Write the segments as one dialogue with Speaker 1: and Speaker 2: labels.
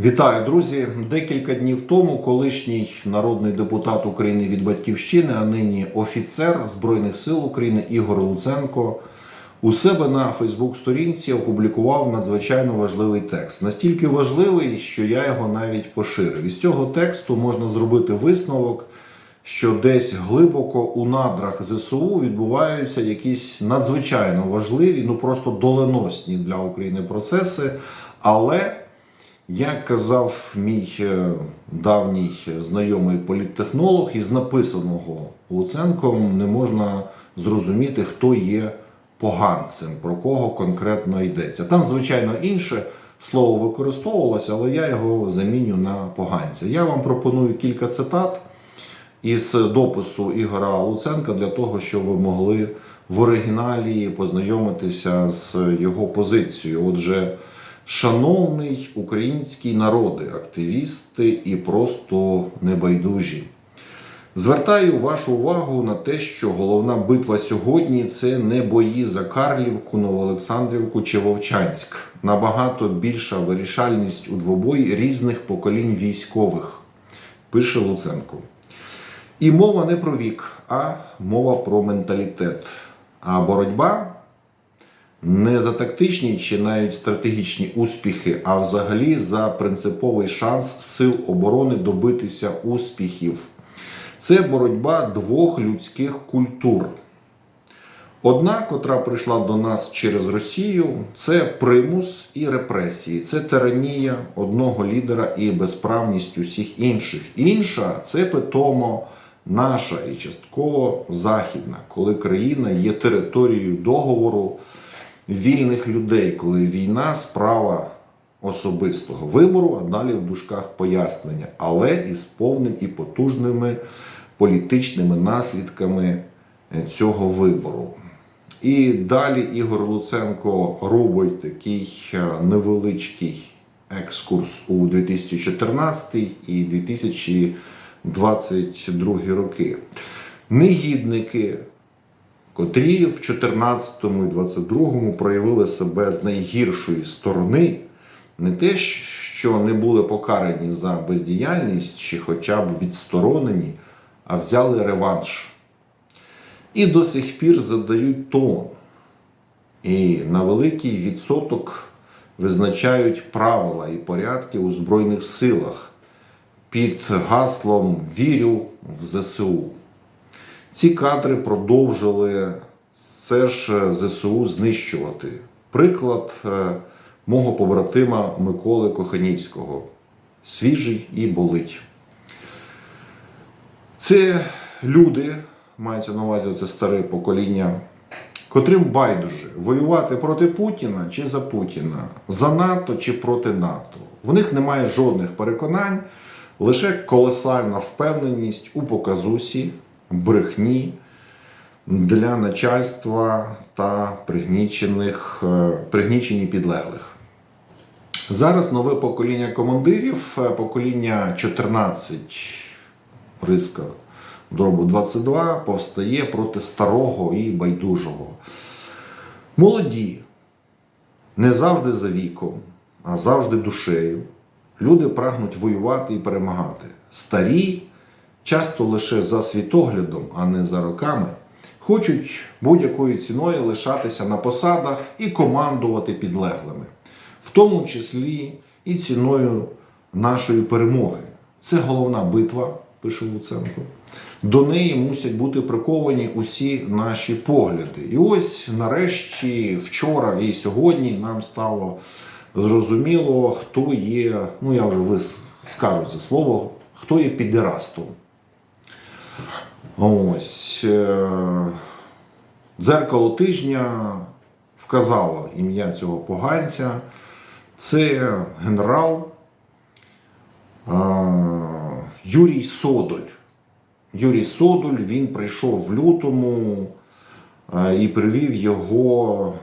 Speaker 1: Вітаю, друзі! Декілька днів тому колишній народний депутат України від Батьківщини, а нині офіцер Збройних сил України Ігор Луценко у себе на Фейсбук-сторінці опублікував надзвичайно важливий текст. Настільки важливий, що я його навіть поширив. Із цього тексту можна зробити висновок, що десь глибоко у надрах ЗСУ відбуваються якісь надзвичайно важливі, ну просто доленосні для України процеси, але. Як казав мій е, давній знайомий політтехнолог, із написаного Луценком не можна зрозуміти, хто є поганцем, про кого конкретно йдеться. Там, звичайно, інше слово використовувалося, але я його заміню на поганця. Я вам пропоную кілька цитат із допису Ігора Луценка для того, щоб ви могли в оригіналі познайомитися з його позицією. Отже, шановний український народи, активісти і просто небайдужі. Звертаю вашу увагу на те, що головна битва сьогодні це не бої за Карлівку, Новоолександрівку чи Вовчанськ. Набагато більша вирішальність у двобої різних поколінь військових, пише Луценко. І мова не про вік, а мова про менталітет. А боротьба не за тактичні чи навіть стратегічні успіхи, а взагалі за принциповий шанс сил оборони добитися успіхів. Це боротьба двох людських культур. Одна, котра прийшла до нас через Росію, це примус і репресії, це тиранія одного лідера і безправність усіх інших. Інша це питомо наша і частково західна, коли країна є територією договору вільних людей, коли війна справа особистого вибору, а далі в дужках пояснення, але із повним і потужними політичними наслідками е, цього вибору. І далі Ігор Луценко робить такий е, невеличкий екскурс у 2014 і 2022 роки. Негідники, котрі в 2014 і 2022 проявили себе з найгіршої сторони, не те, що не були покарані за бездіяльність чи хоча б відсторонені, а взяли реванш. І до сих пір задають тон. І на великий відсоток визначають правила і порядки у Збройних силах під гаслом Вірю в ЗСУ. Ці кадри продовжили це ж ЗСУ знищувати. Приклад е, мого побратима Миколи Коханівського. Свіжий і болить. Це люди, мається на увазі це старе покоління, котрим байдуже воювати проти Путіна чи за Путіна, за НАТО чи проти НАТО. В них немає жодних переконань, лише колосальна впевненість у показусі, брехні для начальства та пригнічених, е, пригнічені підлеглих. Зараз нове покоління командирів, е, покоління 14 риска дробу 22 повстає проти старого і байдужого. Молоді, не завжди за віком, а завжди душею. Люди прагнуть воювати і перемагати. Старі, часто лише за світоглядом, а не за роками, хочуть будь-якою ціною лишатися на посадах і командувати підлеглими, в тому числі і ціною нашої перемоги. Це головна битва, пише Луценко. До неї мусять бути приковані усі наші погляди. І ось нарешті, вчора і сьогодні нам стало зрозуміло, хто є, ну я вже ви скажу це слово, хто є підерастом. Ось. е, Дзеркало тижня вказало ім'я цього поганця. Це генерал Юрій Содоль. Юрій Содоль він прийшов в лютому і привів його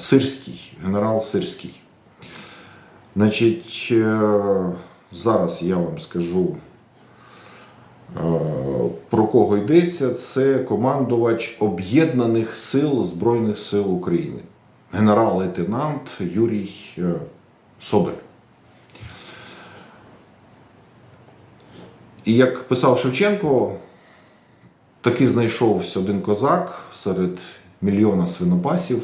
Speaker 1: Сирський, генерал Сирський. Значить, е, зараз я вам скажу, е, Е, про кого йдеться, це командувач Об'єднаних сил Збройних сил України, генерал-лейтенант Юрій е, Собер. І як писав Шевченко, таки знайшовся один козак серед мільйона свинопасів.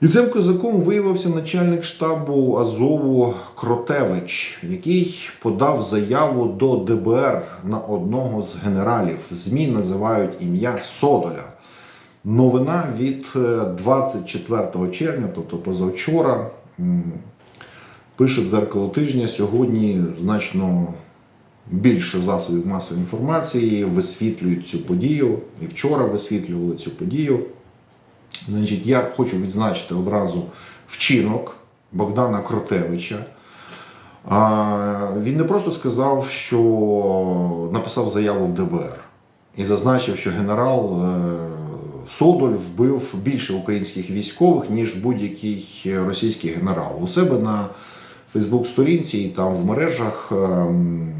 Speaker 1: І цим козаком виявився начальник штабу Азову Кротевич, який подав заяву до ДБР на одного з генералів. ЗМІ називають ім'я Содоля. Новина від е, 24 червня, тобто позавчора, пише дзеркало тижня. Сьогодні значно більше засобів масової інформації висвітлюють цю подію. І вчора висвітлювали цю подію. Значить, я хочу відзначити одразу вчинок Богдана Кротевича. Він не просто сказав, що написав заяву в ДБР і зазначив, що генерал е, Содоль вбив більше українських військових, ніж будь-який російський генерал. У себе на Фейсбук-сторінці і там в мережах ем,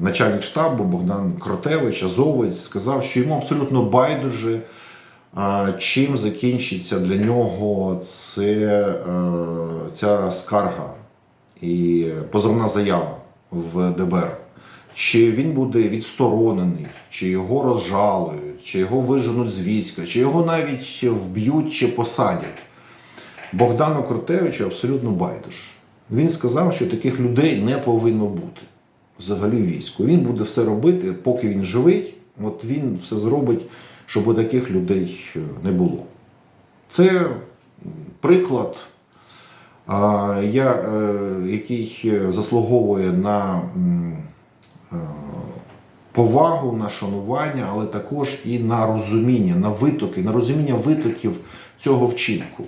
Speaker 1: начальник штабу Богдан Кротевич, Азовець, сказав, що йому абсолютно байдуже. Чим закінчиться для нього це, е, ця скарга і позовна заява в ДБР? Чи він буде відсторонений, чи його розжалують, чи його виженуть з війська, чи його навіть вб'ють чи посадять? Богдану Крутевичу абсолютно байдуже. Він сказав, що таких людей не повинно бути взагалі війську. Він буде все робити, поки він живий, от він все зробить, щоб таких людей е, не було. Це приклад, е, який е, заслуговує на повагу, на шанування, але також і на розуміння, на витоки, на розуміння витоків цього вчинку.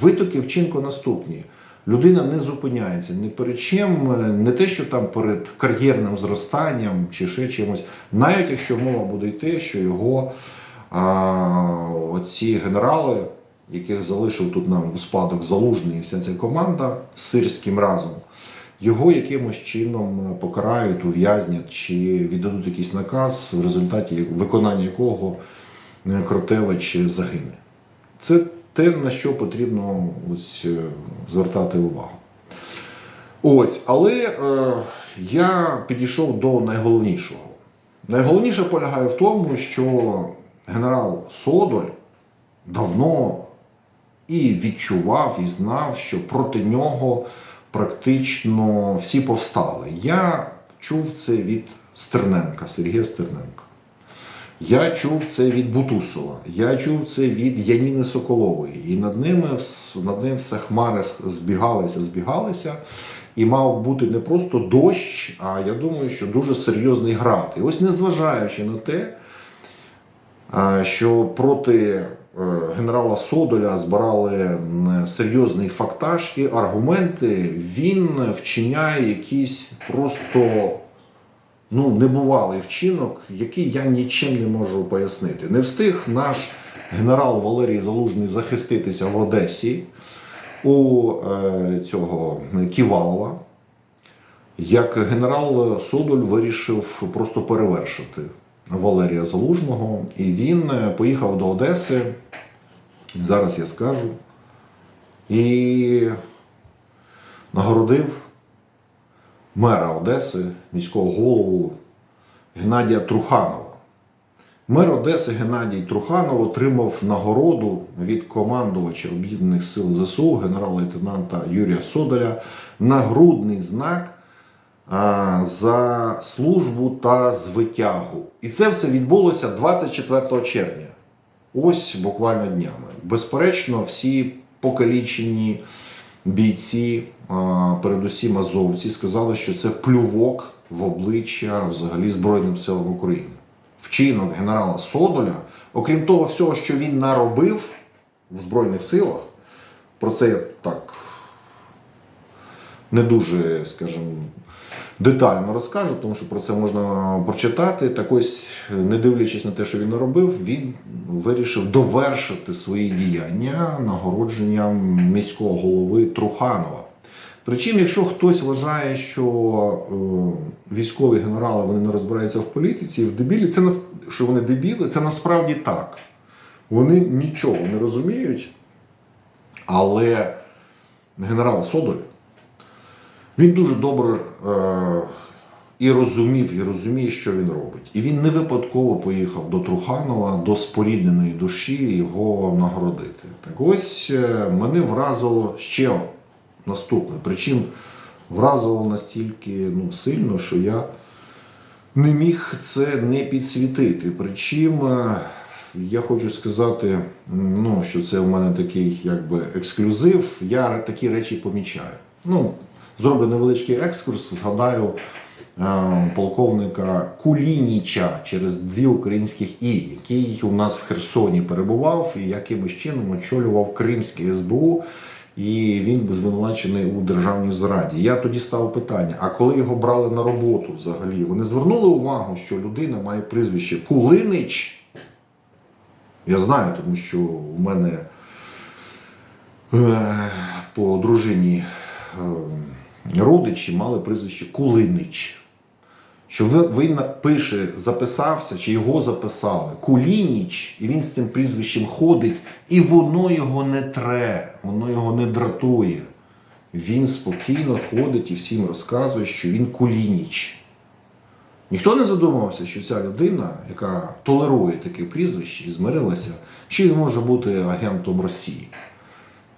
Speaker 1: Витоки вчинку наступні. Людина не зупиняється ні перед чим, е, не те, що там перед кар'єрним зростанням чи ще чимось, навіть якщо мова буде йти, що його а, оці генерали, яких залишив тут нам в спадок залужний і вся ця команда з сирським разом, його якимось чином покарають, ув'язнять чи віддадуть якийсь наказ, в результаті виконання якого е, Кротевич загине. Це те, на що потрібно ось, е, звертати увагу. Ось, але е, я підійшов до найголовнішого. Найголовніше полягає в тому, що генерал Содоль давно і відчував, і знав, що проти нього практично всі повстали. Я чув це від Стерненка, Сергія Стерненка. Я чув це від Бутусова, я чув це від Яніни Соколової. І над ними над ним все хмари збігалися, збігалися. І мав бути не просто дощ, а я думаю, що дуже серйозний град. І ось незважаючи на те, що проти е, генерала Содоля збирали серйозний фактаж і аргументи, він вчиняє якийсь просто ну, небувалий вчинок, який я нічим не можу пояснити. Не встиг наш генерал Валерій Залужний захиститися в Одесі у е, цього Ківалова, як генерал Содоль вирішив просто перевершити Валерія Залужного, і він е, поїхав до Одеси. Зараз я скажу. І нагородив мера Одеси, міського голову Геннадія Труханова. Мер Одеси Геннадій Труханов отримав нагороду від командувача Об'єднаних сил ЗСУ генерал-лейтенанта Юрія Содоля нагрудний знак за службу та звитягу. І це все відбулося 24 червня. Ось буквально днями. Безперечно, всі покалічені бійці, передусім азовці, сказали, що це плювок в обличчя взагалі Збройним силам України. Вчинок генерала Содоля, окрім того всього, що він наробив в Збройних силах, про це я так не дуже, скажімо, детально розкажу, тому що про це можна прочитати. Так ось, не дивлячись на те, що він наробив, він вирішив довершити свої діяння нагородженням міського голови Труханова. Причому, якщо хтось вважає, що е, військові генерали вони не розбираються в політиці, в дебілі, це нас- що вони дебіли, це насправді так. Вони нічого не розуміють, але генерал Содоль він дуже добре е, і розумів, і розуміє, що він робить. І він не випадково поїхав до Труханова, до спорідненої душі його нагородити. Так ось е, мене вразило ще наступне. Причому вразило настільки ну, сильно, що я не міг це не підсвітити. Причому е, я хочу сказати, ну, що це у мене такий якби ексклюзив. Я такі речі помічаю. Ну, зроблю невеличкий екскурс, згадаю е, полковника Кулініча через дві українських і, який у нас в Херсоні перебував і якимось чином очолював Кримське СБУ. І він був звинувачений у державній зраді. Я тоді ставив питання: а коли його брали на роботу взагалі, вони звернули увагу, що людина має прізвище Кулинич. Я знаю, тому що у мене е, по дружині е, родичі мали прізвище Кулинич. Що він пише, записався, чи його записали Кулініч, і він з цим прізвищем ходить, і воно його не тре, воно його не дратує. Він спокійно ходить і всім розказує, що він Кулініч. Ніхто не задумався, що ця людина, яка толерує таке прізвище і змирилася, що він може бути агентом Росії.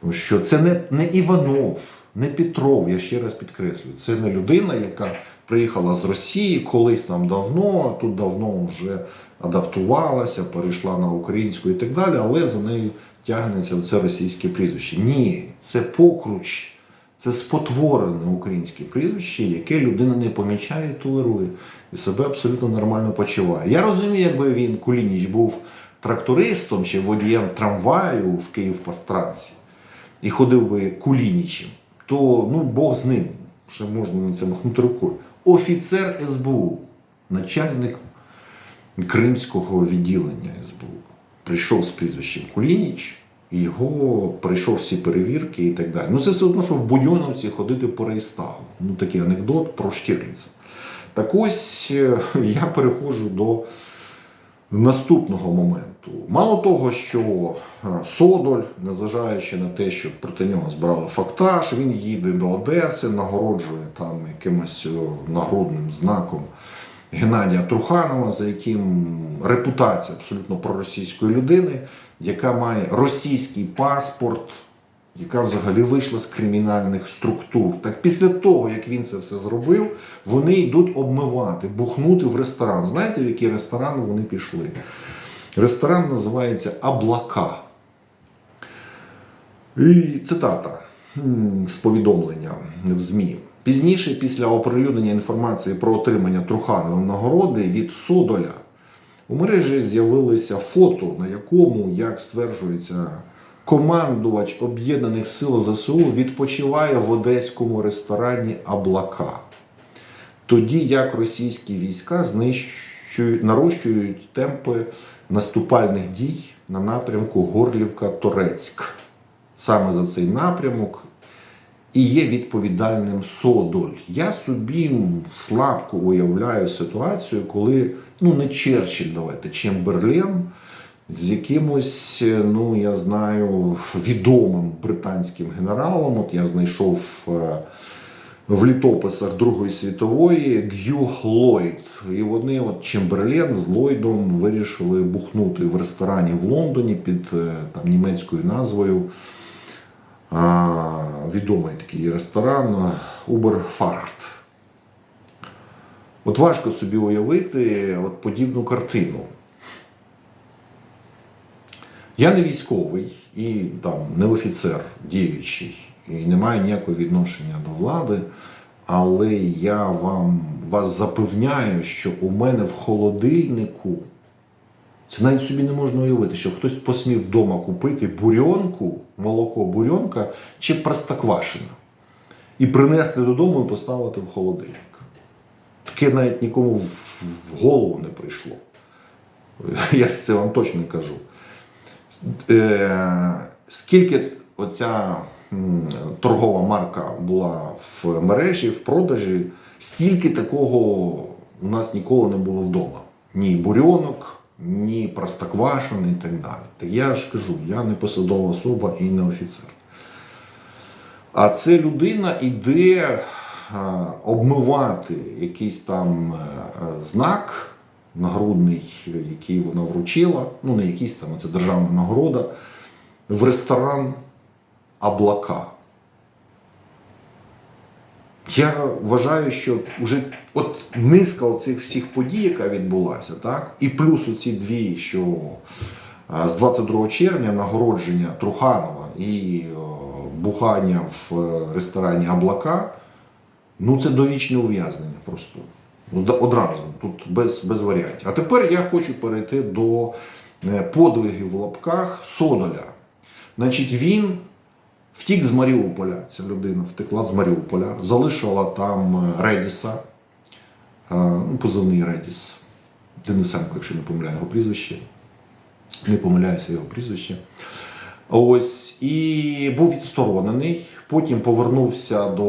Speaker 1: Тому що це не, не Іванов, не Петров, я ще раз підкреслюю. Це не людина, яка приїхала з Росії колись там давно, тут давно вже адаптувалася, перейшла на українську і так далі, але за нею тягнеться це російське прізвище. Ні, це покруч, це спотворене українське прізвище, яке людина не помічає і толерує, і себе абсолютно нормально почуває. Я розумію, якби він Кулініч був трактористом чи водієм трамваю в Київ-Пастранці і ходив би Кулінічем, то ну Бог з ним, ще можна на це махнути рукою. Офіцер СБУ, начальник Кримського відділення СБУ, прийшов з прізвищем Кулініч, його пройшов всі перевірки і так далі. Ну це все одно, що в Будьоновці ходити по рейстагу. Ну такий анекдот про Штірліца. Так ось е, я переходжу до наступного моменту. Мало того, що е, Содоль, незважаючи на те, що проти нього збирали фактаж, він їде до Одеси, нагороджує там якимось е, нагрудним знаком Геннадія Труханова, за яким репутація абсолютно проросійської людини, яка має російський паспорт, яка взагалі вийшла з кримінальних структур. Так після того, як він це все зробив, вони йдуть обмивати, бухнути в ресторан. Знаєте, в який ресторан вони пішли? Ресторан називається Аблака. І цитата з повідомлення в ЗМІ. Пізніше, після оприлюднення інформації про отримання Трухановим нагороди від Содоля, у мережі з'явилися фото, на якому, як стверджується, командувач Об'єднаних сил ЗСУ відпочиває в одеському ресторані Аблака. Тоді як російські війська знищують, нарощують темпи наступальних дій на напрямку Горлівка-Торецьк. Саме за цей напрямок і є відповідальним Содоль. Я собі слабко уявляю ситуацію, коли ну не Черчилль, давайте, Чемберлен з якимось, е, ну я знаю, відомим британським генералом. От я знайшов е, в літописах Другої світової Г'ю Ллойд. І вони, от Чемберлен з Ллойдом, вирішили бухнути в ресторані в Лондоні під е, там німецькою назвою. Відомий такий ресторан Уберфарт. От важко собі уявити от подібну картину. Я не військовий і там не офіцер діючий, і не маю ніякого відношення до влади, але я вам вас запевняю, що у мене в холодильнику це навіть собі не можна уявити, що хтось посмів вдома купити бурьонку, молоко бурьонка чи простоквашина і принести додому і поставити в холодильник. Таке навіть нікому в голову не прийшло. Я це вам точно кажу. Е, скільки оця торгова марка була в мережі, в продажі, стільки такого у нас ніколи не було вдома. Ні бурьонок, ні простоквашин і так далі. Так я ж кажу, я не посадова особа і не офіцер. А це людина іде обмивати якийсь там е, знак нагрудний, який вона вручила, ну не якийсь там, це державна нагорода, в ресторан Аблака. Я вважаю, що вже от низка оцих всіх подій, яка відбулася, так, і плюс оці дві, що з 22 червня нагородження Труханова і бухання в е, ресторані Аблака, ну це довічне ув'язнення просто. Ну, Одразу, тут без, без варіантів. А тепер я хочу перейти до е, подвигів в лапках Содоля. Значить, він втік з Маріуполя. Ця людина втекла з Маріуполя, залишила там е, Редіса, е, ну, позивний Редіс, Денисенко, якщо не помиляю його прізвище. Не помиляюся його прізвище. Ось і був відсторонений. Потім повернувся до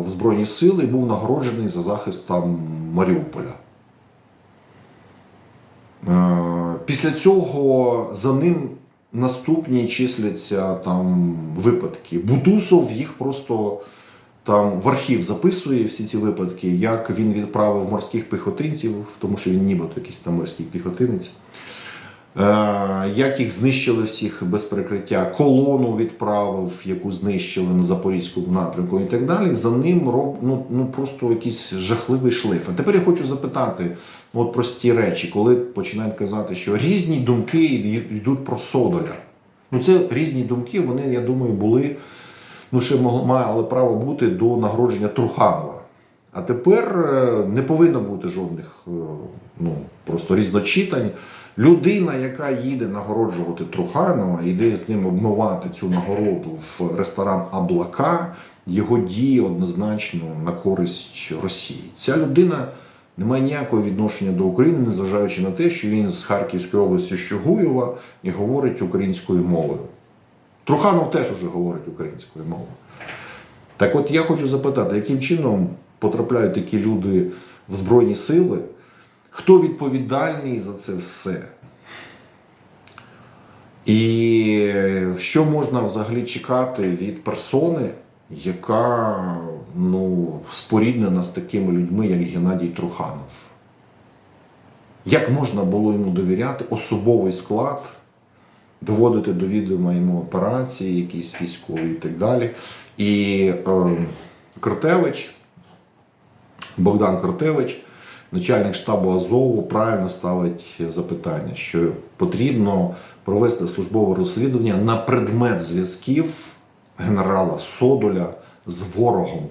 Speaker 1: в Збройні Сили і був нагороджений за захист там Маріуполя. Е, Після цього за ним наступні числяться там випадки. Бутусов їх просто там в архів записує всі ці випадки, як він відправив морських піхотинців, тому що він нібито якийсь там морський піхотинець. Е, Як їх знищили всіх без прикриття, колону відправив, яку знищили на Запорізькому напрямку і так далі. За ним роб, ну, ну просто якийсь жахливий шлейф. А тепер я хочу запитати, ну, от прості речі, коли починають казати, що різні думки йдуть про Содоля. Ну, це різні думки, вони, я думаю, були, ну, ще мали право бути до нагородження Труханова. А тепер е, не повинно бути жодних е, ну, просто різночитань. Людина, яка їде нагороджувати Труханова, йде з ним обмивати цю нагороду в ресторан Аблака, його дії однозначно на користь Росії. Ця людина не має ніякого відношення до України, незважаючи на те, що він з Харківської області Щогуєва і говорить українською мовою. Труханов теж уже говорить українською мовою. Так от я хочу запитати, яким чином потрапляють такі люди в Збройні сили? Хто відповідальний за це все? І що можна взагалі чекати від персони, яка ну, споріднена з такими людьми, як Геннадій Труханов? Як можна було йому довіряти особовий склад, доводити до відома йому операції, якісь військові і так далі. І е, Кротевич, Богдан Кротевич, начальник штабу Азову, правильно ставить запитання, що потрібно провести службове розслідування на предмет зв'язків генерала Содоля з ворогом.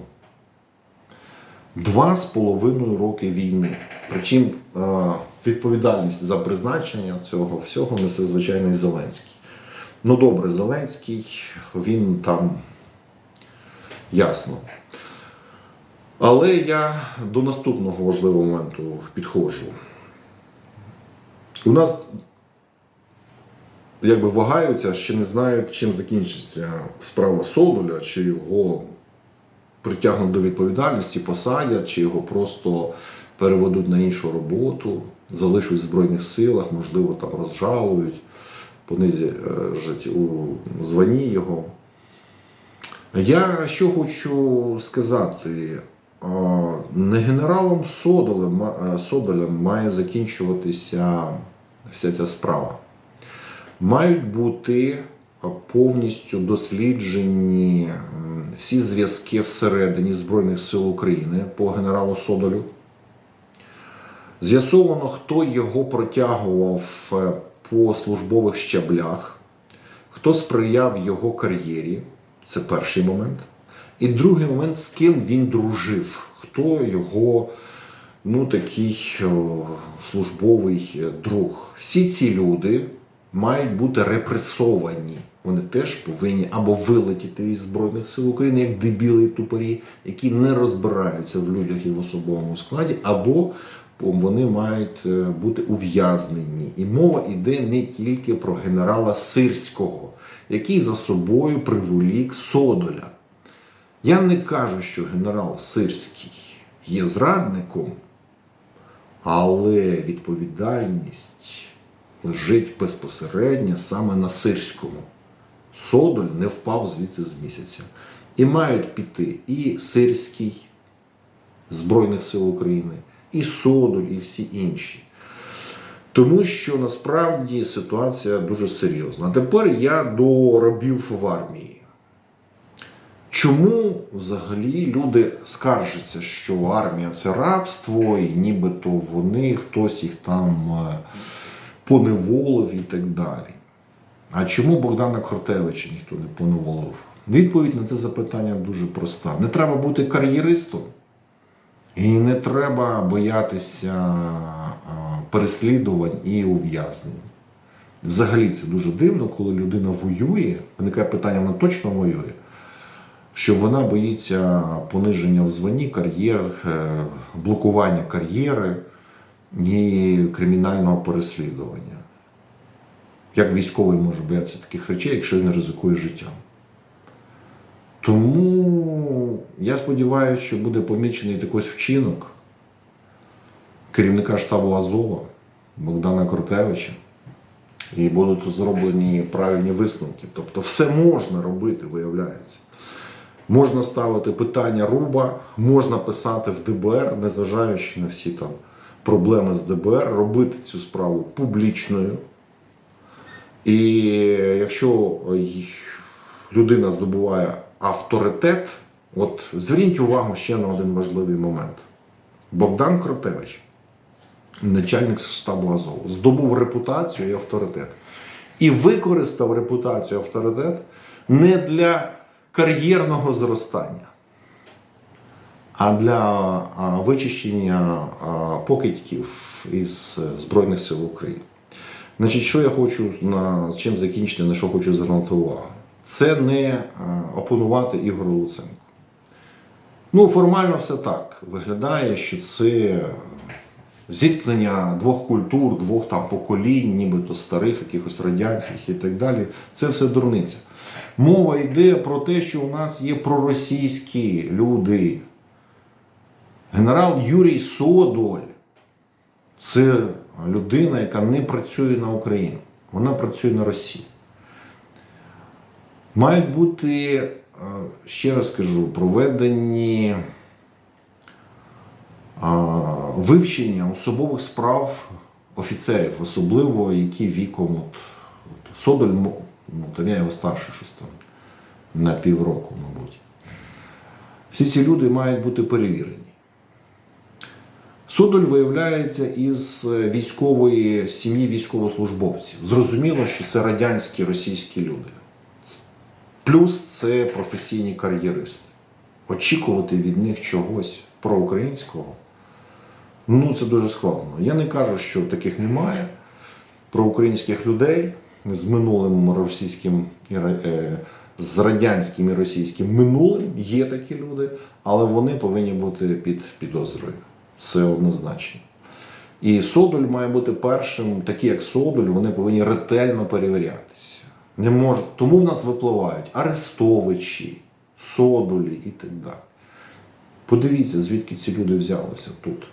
Speaker 1: Два з половиною роки війни. Причому е, відповідальність за призначення цього всього несе звичайний Зеленський. Ну добре, Зеленський, він там ясно. Але я до наступного важливого моменту підходжу. У нас якби вагаються, ще не знають, чим закінчиться справа Содоля, чи його притягнуть до відповідальності, посадять, чи його просто переведуть на іншу роботу, залишать в Збройних силах, можливо, там розжалують, понизять у званні його. Я що хочу сказати, не генералом Содолем, Содолем має закінчуватися вся ця справа. Мають бути повністю досліджені всі зв'язки всередині Збройних сил України по генералу Содолю. З'ясовано, хто його протягував е, по службових щаблях, хто сприяв його кар'єрі. Це перший момент. І другий момент, з ким він дружив, хто його ну, такий службовий е, друг. Всі ці люди мають бути репресовані. Вони теж повинні або вилетіти із Збройних сил України, як дебіли і тупорі, які не розбираються в людях і в особовому складі, або вони мають е, бути ув'язнені. І мова йде не тільки про генерала Сирського, який за собою приволік Содоля. Я не кажу, що генерал Сирський є зрадником, але відповідальність лежить безпосередньо саме на Сирському. Содоль не впав звідси з місяця. І мають піти і Сирський, Збройних сил України, і Содоль, і всі інші. Тому що насправді ситуація дуже серйозна. А тепер я до рабів в армії. Чому взагалі люди скаржаться, що армія це рабство, і нібито вони, хтось їх там е, поневолив і так далі? А чому Богдана Кортевича ніхто не поневолив? Відповідь на це запитання дуже проста. Не треба бути кар'єристом, і не треба боятися переслідувань і ув'язнень. Взагалі це дуже дивно, коли людина воює, виникає питання, вона точно воює, що вона боїться пониження в званні, кар'єр, е, блокування кар'єри і кримінального переслідування. Як військовий може боятися таких речей, якщо він ризикує життям? Тому я сподіваюся, що буде помічений такий вчинок керівника штабу Азова Богдана Кортевича, і будуть зроблені правильні висновки. Тобто все можна робити, виявляється. Можна ставити питання руба, можна писати в ДБР, незважаючи на всі там проблеми з ДБР, робити цю справу публічною. І якщо людина здобуває авторитет, от зверніть увагу ще на один важливий момент. Богдан Кротевич, начальник штабу Азову, здобув репутацію і авторитет. І використав репутацію авторитет не для кар'єрного зростання, а для вичищення покидьків із Збройних сил України. Значить, що я хочу на чим закінчити, на що хочу звернути увагу? Це не е, опонувати Ігору Луценку. Ну, формально все так. Виглядає, що це зіткнення двох культур, двох там поколінь, нібито старих, якихось радянських і так далі. Це все дурниця. Мова йде про те, що у нас є проросійські люди. Генерал Юрій Содоль це людина, яка не працює на Україну, вона працює на Росію. Мають бути, е, ще раз кажу, проведені вивчення особових справ офіцерів, особливо які віком от, от Содоль, ну, там я його старше щось там на півроку, мабуть. Всі ці люди мають бути перевірені. Судоль виявляється із е, військової сім'ї військовослужбовців. Зрозуміло, що це радянські російські люди. Плюс це професійні кар'єристи. Очікувати від них чогось проукраїнського, ну це дуже складно. Я не кажу, що таких немає проукраїнських людей з минулим російським е, з радянським і російським минулим є такі люди, але вони повинні бути під підозрою. Це однозначно. І Содоль має бути першим, такі як Содоль, вони повинні ретельно перевірятися. Не мож... Тому в нас випливають Арестовичі, Содолі і так далі. Подивіться, звідки ці люди взялися тут.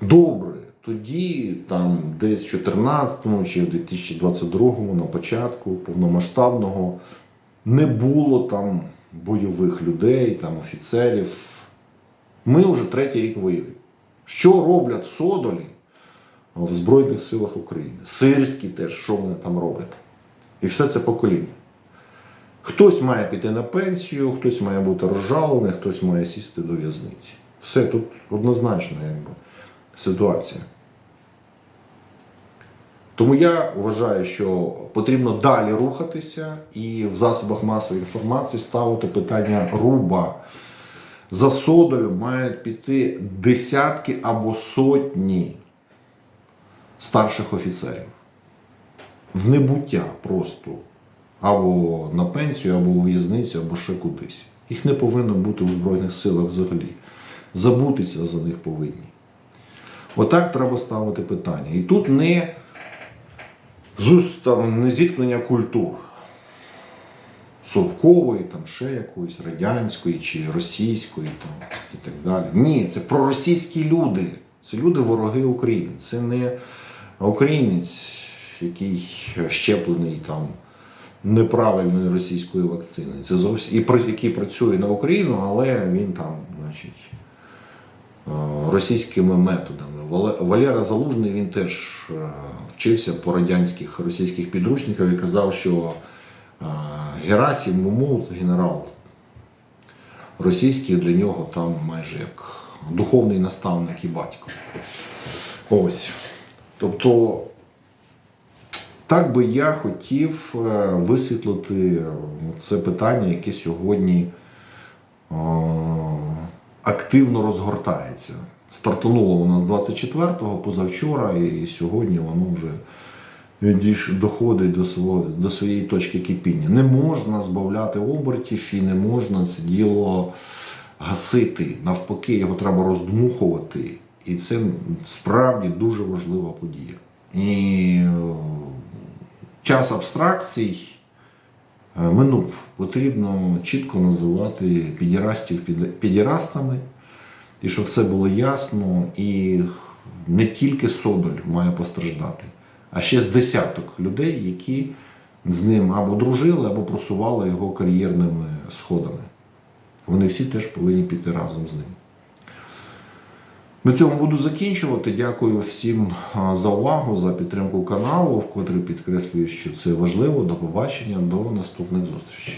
Speaker 1: Добре, тоді, там, десь в 14-му чи в 2022-му, на початку повномасштабного, не було там бойових людей, там, офіцерів. Ми вже третій рік воюємо. Що роблять Содолі в Збройних силах України? Сирські теж, що вони там роблять? І все це покоління. Хтось має піти на пенсію, хтось має бути розжалений, хтось має сісти до в'язниці. Все тут однозначно якби, ситуація. Тому я вважаю, що потрібно далі рухатися і в засобах масової інформації ставити питання руба. За Содолем мають піти десятки або сотні старших офіцерів. В небуття просто. Або на пенсію, або у в'язницю, або ще кудись. Їх не повинно бути у Збройних силах взагалі. Забутися за них повинні. Отак треба ставити питання. І тут не, там, не зіткнення культур. Совкової, там ще якоїсь радянської чи російської там, і так далі. Ні, це проросійські люди. Це люди вороги України. Це не українець, який щеплений там неправильною російською вакциною. Це зовсім і який працює на Україну, але він там, значить, російськими методами. Валера Залужний він теж е, вчився по радянських російських підручниках і казав, що е, Мумул, генерал російський, для нього там майже як духовний наставник і батько. Ось. Тобто, так би я хотів е, висвітлити е, це питання, яке сьогодні е, активно розгортається. Стартануло у нас 24-го, позавчора, і сьогодні воно вже доходить до, свого, до своєї точки кипіння. Не можна збавляти обертів і не можна це діло гасити. Навпаки, його треба роздмухувати. І це справді дуже важлива подія. І е, час абстракцій минув. Потрібно чітко називати підірастів підірастами, і щоб все було ясно, і не тільки Содоль має постраждати, а ще з десяток людей, які з ним або дружили, або просували його кар'єрними сходами. Вони всі теж повинні піти разом з ним. На цьому буду закінчувати. Дякую всім за увагу, за підтримку каналу, вкотре підкреслюю, що це важливо. До побачення, до наступних зустрічей.